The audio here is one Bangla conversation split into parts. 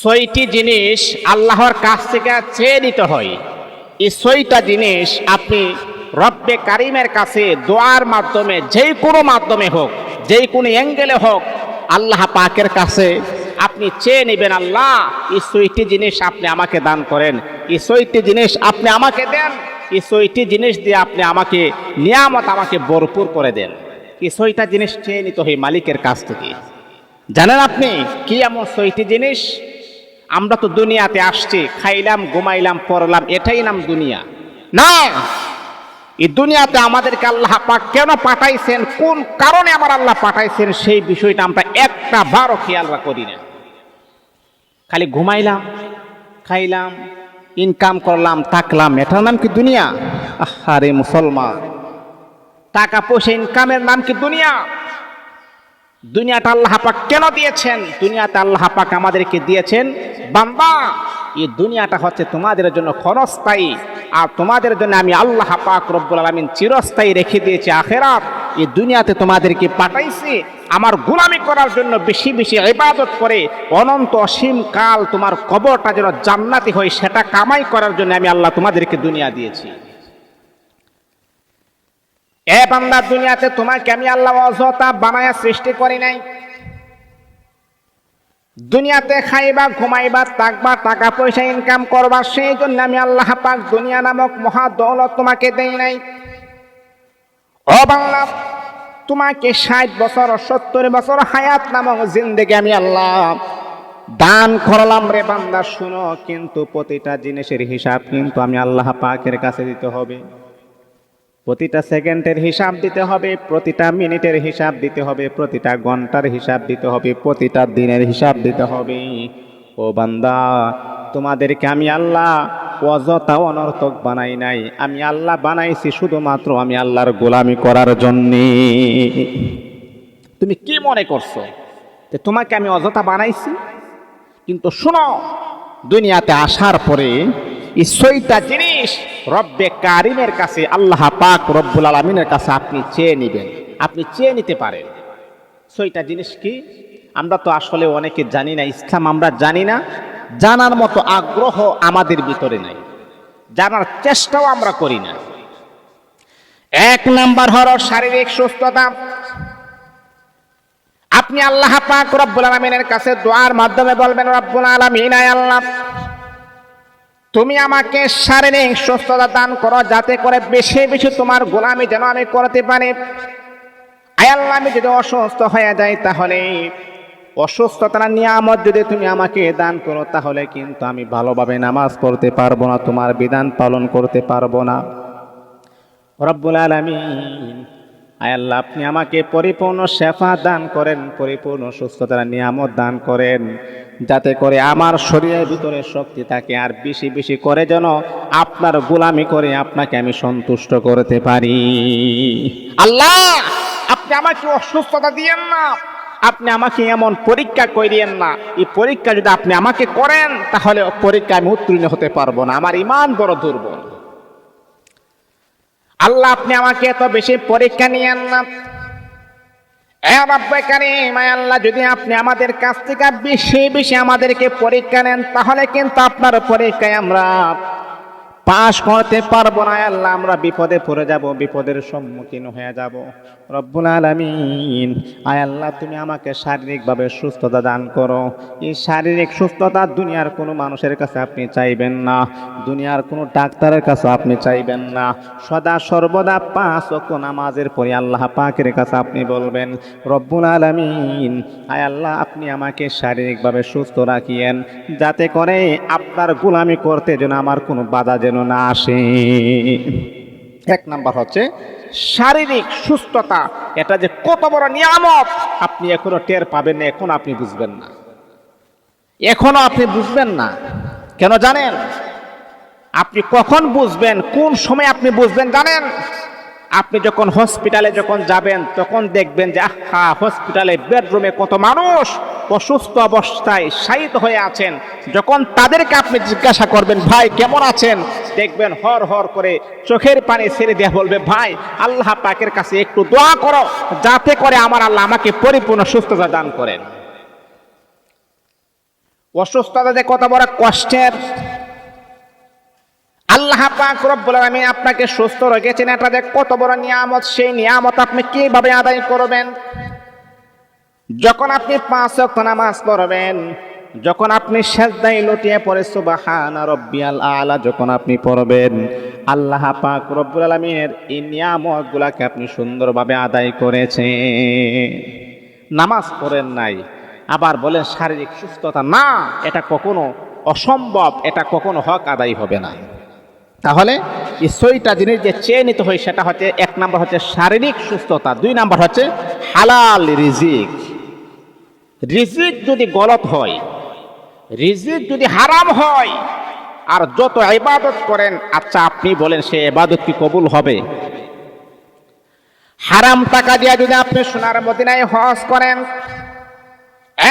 ছয়টি জিনিস আল্লাহর কাছ থেকে চেয়ে নিতে হয়। এই ছয়টা জিনিস আপনি রব্বে কারিমের কাছে দোয়ার মাধ্যমে যেই কোনো মাধ্যমে হোক যেই কোনো অ্যাঙ্গেলে হোক, আল্লাহ পাকের কাছে আপনি চেয়ে নেবেন, আল্লাহ, এই ছয়টি জিনিস আপনি আমাকে দান করেন, এই ছয়টি জিনিস আপনি আমাকে দেন, এই ছয়টি জিনিস দিয়ে আপনি আমাকে নিয়ামত আমাকে ভরপুর করে দেন। এই ছয়টা জিনিস চেয়ে নিতে হয় মালিকের কাছ থেকে। জানেন আপনি কি এমন ছয়টি জিনিস? আমরা তো দুনিয়াতে আসছি, খাইলাম, ঘুমাইলাম, পড়লাম, এটাই নাম দুনিয়া। না! এই দুনিয়াতে আমাদেরকে আল্লাহ পাক কেন পাঠাইছেন, কোন কারণে আমার আল্লাহ পাঠাইছেন, সেই বিষয়টা আমরা একটা বারও খেয়াল করি না। খালি ঘুমাইলাম, খাইলাম ইনকাম করলাম, থাকলাম, এটার নাম কি দুনিয়া? আরে মুসলমান, টাকা পয়সা ইনকামের নাম কি দুনিয়া? দুনিয়াটা আল্লাহ পাক কেন দিয়েছেন? দুনিয়াতে আল্লাহ পাক আমাদেরকে দিয়েছেন বান্দা, এই দুনিয়াটা হচ্ছে তোমাদের জন্য ক্ষণস্থায়ী। আর তোমাদের জন্য আমি আল্লাহ পাক রব্বুল আলমিন চিরস্থায়ী রেখে দিয়েছি আখেরাত। এই দুনিয়াতে তোমাদেরকে পাঠাইছি। আমার গোলামি করার জন্য বেশি বেশি ইবাদত করে অনন্ত অসীম কাল তোমার কবরটা যেন জান্নাতি হয়, সেটা কামাই করার জন্য আমি আল্লাহ তোমাদেরকে দুনিয়া দিয়েছি। এ বান্দা, দুনিয়াতে তোমাকে আমি আল্লাহ অযথা বানায়া সৃষ্টি করি নাই। দুনিয়াতে খাইবা, ঘুমাইবা, থাকবা টাকা পয়সা ইনকাম করবা সেই জন্য আমি আল্লাহ পাক দুনিয়া নামক মহা দৌলত তোমাকে দেই নাই। ও বাংলা তোমাকে ষাট বছর, সত্তর বছর হায়াত নামক জিন্দেগি আমি আল্লাহ দান করলাম রে বান্দা, শুনো, কিন্তু প্রতিটা জিনিসের হিসাব কিন্তু আমি আল্লাহ পাকের কাছে দিতে হবে। প্রতিটা সেকেন্ডের হিসাব দিতে হবে, প্রতিটা মিনিটের হিসাব দিতে হবে, প্রতিটা ঘণ্টার হিসাব দিতে হবে, প্রতিটা দিনের হিসাব দিতে হবে। ও বান্দা, তোমাদেরকে আমি আল্লাহ অযথা অনর্থক বানাই নাই। আমি আল্লাহ বানাইছি শুধুমাত্র আমি আল্লাহর গোলামি করার জন্যে। তুমি কি মনে করছ যে তোমাকে আমি অযথা বানাইছি? কিন্তু শোনো, দুনিয়াতে আসার পরে এই জিনিস রব্বে কারিমের কাছে, আল্লাহ পাক রব্বুল আলমিনের কাছে আপনি চেয়ে নেবেন, আপনি চেয়ে নিতে পারেন। ছয়টা জিনিস কি? আমরা তো আসলে অনেকে জানি না, ইসলাম আমরা জানি না, জানার মতো আগ্রহ আমাদের ভিতরে নাই। জানার চেষ্টাও আমরা করি না। এক নাম্বার হলো শারীরিক সুস্থতা। আপনি আল্লাহ পাক রব্বুল আলমিনের কাছে দোয়ার মাধ্যমে বলবেন, রব্বুল আলমিন আল্লাহ। তুমি আমাকে শারীরিক সুস্থতা দান করো, যাতে করে বেশি বেশি তোমার গোলামি যেন আমি করতে পারি। আয় আল্লাহ, আমি যদি অসুস্থ হয়ে যাই তাহলে অসুস্থতার নিয়ামত যদি তুমি আমাকে দান করো, তাহলে কিন্তু আমি ভালোভাবে নামাজ পড়তে পারব না, তোমার বিধান পালন করতে পারব না। রব্বুল আলমিন, আয় আল্লাহ, আপনি আমাকে পরিপূর্ণ শেফা দান করেন, পরিপূর্ণ সুস্থতার নিয়ামত দান করেন। যাতে করে আমার শরীরের ভিতরে শক্তি থাকে আর বেশি বেশি করে যেন আপনার গোলামি করে আপনাকে আমি সন্তুষ্ট করতে পারি। আল্লাহ, আপনি আমাকে অসুস্থতা দিয়েন না। আপনি আমাকে এমন পরীক্ষা করিয়েন না। এই পরীক্ষা যদি আপনি আমাকে করেন, তাহলে পরীক্ষা আমি উত্তীর্ণ হতে পারব না। আমার ইমান বড় দুর্বল। আল্লাহ, আপনি আমাকে এত বেশি পরীক্ষা নিয়েন না। আল্লাহ, যদি আপনি আমাদের কাছ থেকে বেশি বেশি আমাদেরকে পরীক্ষা নেন, তাহলে কিন্তু আপনার পরীক্ষায় আমরা পাশ করতে পারব না, আল্লাহ, আমরা বিপদে পড়ে যাব, বিপদের সম্মুখীন হয়ে যাব। রব্বুল আলামিন, আয় আল্লাহ, তুমি আমাকে শারীরিকভাবে সুস্থতা দান করো। এই শারীরিক সুস্থতা দুনিয়ার কোনো মানুষের কাছে আপনি চাইবেন না, দুনিয়ার কোনো ডাক্তারের কাছে আপনি চাইবেন না। সদা সর্বদা পাঁচ ওয়াক্ত নামাজের পরে আল্লাহ পাকের কাছে আপনি বলবেন, রব্বুল আলামিন, আয় আল্লাহ, আপনি আমাকে শারীরিকভাবে সুস্থ রাখিয়েন। যাতে করে আপনার গোলামি করতে যেন আমার কোনো বাধা যেন না আসে। এক নাম্বার হচ্ছে শারীরিক সুস্থতা। এটা যে কত বড় নিয়ামত, আপনি এখনও টের পাবেন না, এখন আপনি বুঝবেন না। এখনও আপনি বুঝবেন না। কেন জানেন? আপনি কখন বুঝবেন, কোন সময় আপনি বুঝবেন জানেন? আপনি যখন হসপিটালে যখন যাবেন, তখন দেখবেন যে, আহা হসপিটালে বেডরুমে কত মানুষ অসুস্থ অবস্থায় শায়িত হয়ে আছেন। যখন তাদেরকে আপনি জিজ্ঞাসা করবেন, ভাই, কেমন আছেন? দেখবেন হর হর করে চোখের পানি ছেড়ে দিয়ে বলবে, ভাই, আল্লাহ পাকের কাছে একটু দোয়া করো, যাতে করে আমার আল্লাহ আমাকে পরিপূর্ণ সুস্থতা দান করেন। অসুস্থতা যে কত বড় কষ্টের। আল্লাহ পাক রব্বুল আলামিন আপনাকে সুস্থ রেখেছেন, এটা যে কত বড় নিয়ামত, সেই নিয়ামত আপনি কীভাবে আদায় করবেন? যখন আপনি পাঁচ ওয়াক্ত নামাজ পড়বেন যখন আপনি সেজদায় লুটিয়ে পড়ে, সুবহানা রব্বিয়াল আলা, যখন আপনি পড়বেন, আল্লাহ পাক রব্বুল আলামিনের এই নিয়ামতগুলোকে আপনি সুন্দরভাবে আদায় করেছেন। নামাজ পড়েন নাই, আবার বলেন শারীরিক সুস্থতা না, এটা কখনো অসম্ভব, এটা কখনো হক আদায় হবে না। তাহলে এই ছয়টা জিনিস যে চেয়ে নিতে হয়, সেটা হচ্ছে এক নাম্বার হচ্ছে শারীরিক সুস্থতা, দুই নাম্বার হচ্ছে হালাল রিজিক। রিজিক যদি গলত হয় রিজিক যদি হারাম হয়, আর যত ইবাদত করেন আচ্ছা আপনি বলেন সে ইবাদত কি কবুল হবে? হারাম টাকা দিয়ে যদি আপনি সোনার মদিনায় হজ করেন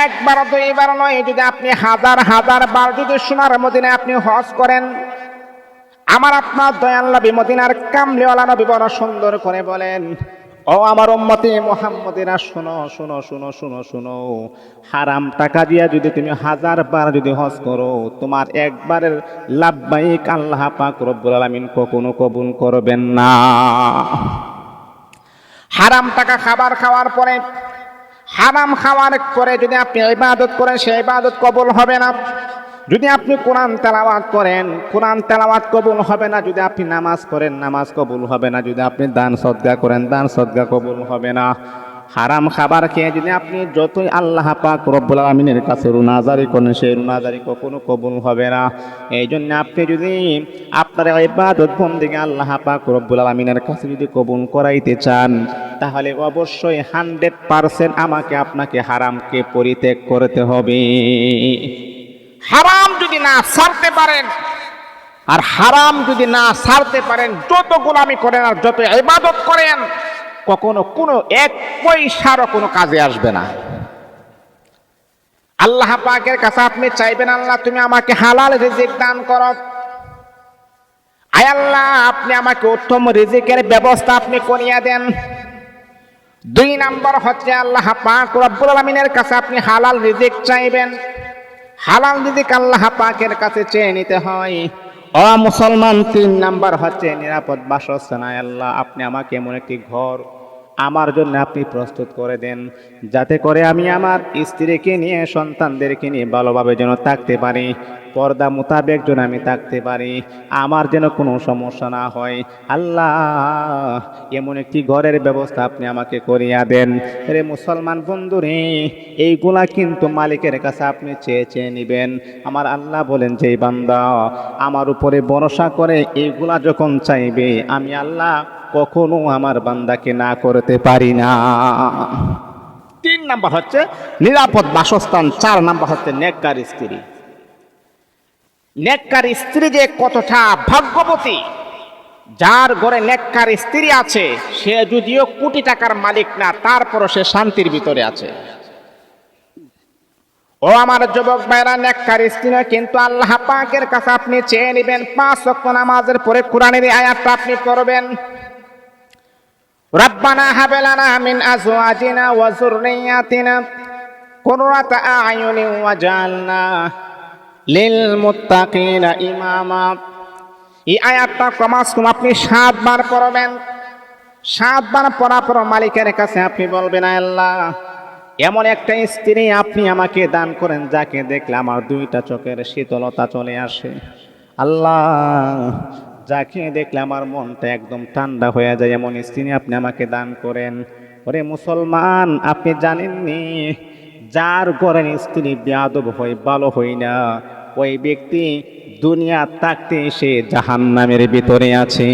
একবার দুইবার নয়, যদি আপনি হাজার হাজার বার যদি সোনার মদিনায় আপনি হজ করেন, আমার আপনার দয়াল্লা বিমদিনার কামলিওয়ালা নবী বড় সুন্দর করে বলেন ও আমার উম্মতি মোহাম্মদিনা শোনো শোনো শোনো শোনো শোনো। হারাম টাকা দিয়া যদি তুমি হাজার বার যদি হজ করো, তোমার একবারের লাভবাহিক আল্লাহ পাক রব্বুল আলামিন কখনো কবুল করবেন না। হারাম টাকা খাবার খাওয়ার পরে, হারাম খাওয়ার পরে যদি আপনি ইবাদত করেন, সেই ইবাদত কবুল হবে না। যদি আপনি কোরআন তেলাওয়াত করেন, কোরআন তেলাওয়াত কবুল হবে না। যদি আপনি নামাজ করেন নামাজ কবুল হবে না। যদি আপনি দান সদ্গা করেন, দান সদ্গা কবুল হবে না। হারাম খাবার খেয়ে যদি আপনি যতই আল্লাহ পাক রব্বুল আলমিনের কাছে রুনাজারি করেন, সেই রুনাজারি কখনো কবুল হবে না। এই জন্য আপনি যদি আপনার ইবাদত বন্দিকে আল্লাহ পাক রব্বুল আলমিনের কাছে যদি কবুল করাইতে চান, তাহলে অবশ্যই হান্ড্রেড পারসেন্ট আমাকে আপনাকে হারামকে পরিত্যাগ করতে হবে। হারাম যদি না ছাড়তে পারেন, আর হারাম যদি না ছাড়তে পারেন, যত গোলামি করেন আর যত ইবাদত করেন, কখনো কোনো এক পয়সারও কোনো কাজে আসবে না। আল্লাহ পাকের কাছে আপনি চাইবেন, আল্লাহ তুমি আমাকে হালাল রিজিক দান করো। আয় আল্লাহ, আপনি আমাকে উত্তম রিজিকের ব্যবস্থা আপনি করিয়া দেন। দুই নাম্বার হচ্ছে আল্লাহ পাক রব্বুল আলামিনের কাছে আপনি হালাল রিজিক চাইবেন। হালাল যদি আল্লাহ পাকের কাছে চেয়ে নিতে হয় ও মুসলমান, তিন নাম্বার হচ্ছে নিরাপদ বাসস্থান আল্লাহ, আপনি আমাকে এমন একটি ঘর আমার জন্য আপনি প্রস্তুত করে দেন, যাতে করে আমি আমার স্ত্রীকে নিয়ে, সন্তানদেরকে নিয়ে ভালোভাবে যেন থাকতে পারি। পর্দা মোতাবেক যেন আমি থাকতে পারি, আমার যেন কোনো সমস্যা না হয়। আল্লাহ, এমন একটি ঘরের ব্যবস্থা আপনি আমাকে করিয়া দেন। রে মুসলমান বন্ধু রে এইগুলা কিন্তু মালিকের কাছে আপনি চেয়ে চেয়ে নেবেন। আমার আল্লাহ বলেন যে বান্দা আমার উপরে ভরসা করে, এইগুলা যখন চাইবে, আমি আল্লাহ কখনো আমার বান্দাকে না করতে পারি না। তিন নাম্বার হচ্ছে, নিরাপদ বাসস্থান। চার নাম্বার হচ্ছে, নেককার স্ত্রী। নেককার স্ত্রী যে কতটা ভাগ্যবতী, যার ঘরে নেককার স্ত্রী আছে, সে যদিও কোটি টাকার মালিক না, তারপরও সে শান্তির ভিতরে আছে। ও আমার যুবক ভাইরা, নেককার স্ত্রী নয়, কিন্তু আল্লাহ পাকের কাছে আপনি চেয়ে নেবেন, পাঁচ অক্ট নামাজের পরে কোরআনের আয়াতটা আপনি পড়বেন। রব্বানা হাবেলানা মিন আজওয়াজিনা ওয়া যুররিয়াতিনা কুররাতা আয়ুনি ওয়া জাআলনা এই আয়াতটা কমাস কম আপনি সাতবার পড়বেন। সাতবার পড়া পর মালিকের কাছে আপনি বলবেন আল্লাহ, এমন একটা স্ত্রী আপনি আমাকে দান করেন, যাকে দেখলে আমার দুইটা চোখের শীতলতা চলে আসে। আল্লাহ, যাকে দেখলে আমার মনটা একদম ঠান্ডা হয়ে যায়, এমন স্ত্রী আপনি আমাকে দান করেন। ওরে মুসলমান, আপনি জানেননি যার ঘরের স্ত্রী বেয়াদব হয়ে ভালো হয় না, ওই ব্যক্তি দুনিয়া থাকতে সে জাহান্নামের ভিতরে আছে।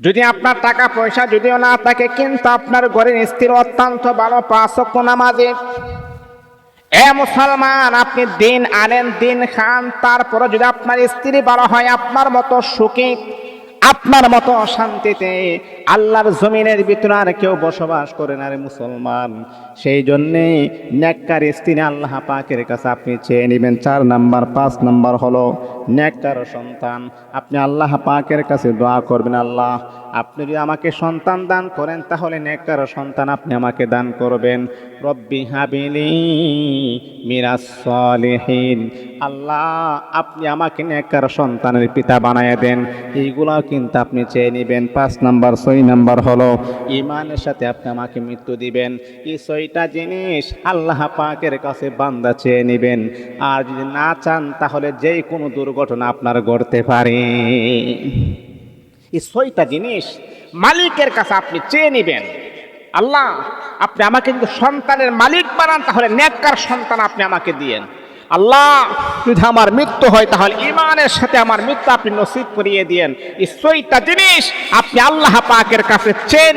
যদি আপনার টাকা পয়সা যদিও না থাকে, কিন্তু আপনার ঘরের স্ত্রী অত্যন্ত ভালো পাঁচক্য নামাজে। এ মুসলমান, আপনি দিন আনেন, দিন খান তারপরে যদি আপনার স্ত্রী ভালো হয়, আপনার মতো সুখী আপনার মতো অশান্তিতে আল্লাহর জমিনের ভিতরে আর কেউ বসবাস করে না রে মুসলমান। সেই জন্যে নেককার স্ত্রী আল্লাহ পাকের কাছে আপনি চেয়ে নেবেন, চার নাম্বার, পাঁচ নাম্বার হলো নেককার সন্তান। আপনি আল্লাহ পাকের কাছে দোয়া করবেন, আল্লাহ, আপনি যদি আমাকে সন্তান দান করেন, তাহলে নেককার সন্তান আপনি আমাকে দান করবেন। রব্বি হাবিলি মিরাস সলিহিন। আল্লাহ, আপনি আমাকে নেককার সন্তানের পিতা বানায় দেন। এইগুলাও কিন্তু আপনি চেয়ে নেবেন, পাঁচ নাম্বার, ছয় নাম্বার হলো ইমানের সাথে আপনি আমাকে মৃত্যু দিবেন। এই ছয়টা জিনিস আল্লাহ পাকের কাছে বান্দা চেয়ে নেবেন। আর যদি না চান, তাহলে যে কোনো দুর্ঘটনা আপনার ঘটতে পারে। এই ছয়টা জিনিস মালিকের কাছে আপনি চেয়ে নেবেন। আল্লাহ, আপনি আমাকে যদি সন্তানের মালিক বানান, তাহলে নেককার সন্তান আপনি আমাকে দিয়েন। আল্লাহ, যদি আমার মৃত্যু হয়, তাহলে ইমানের সাথে আমার মৃত্যু আপনি নসিব করিয়ে দিয়েন এই জিনিস আপনি আল্লাহ পাকের কাছে চেয়ে।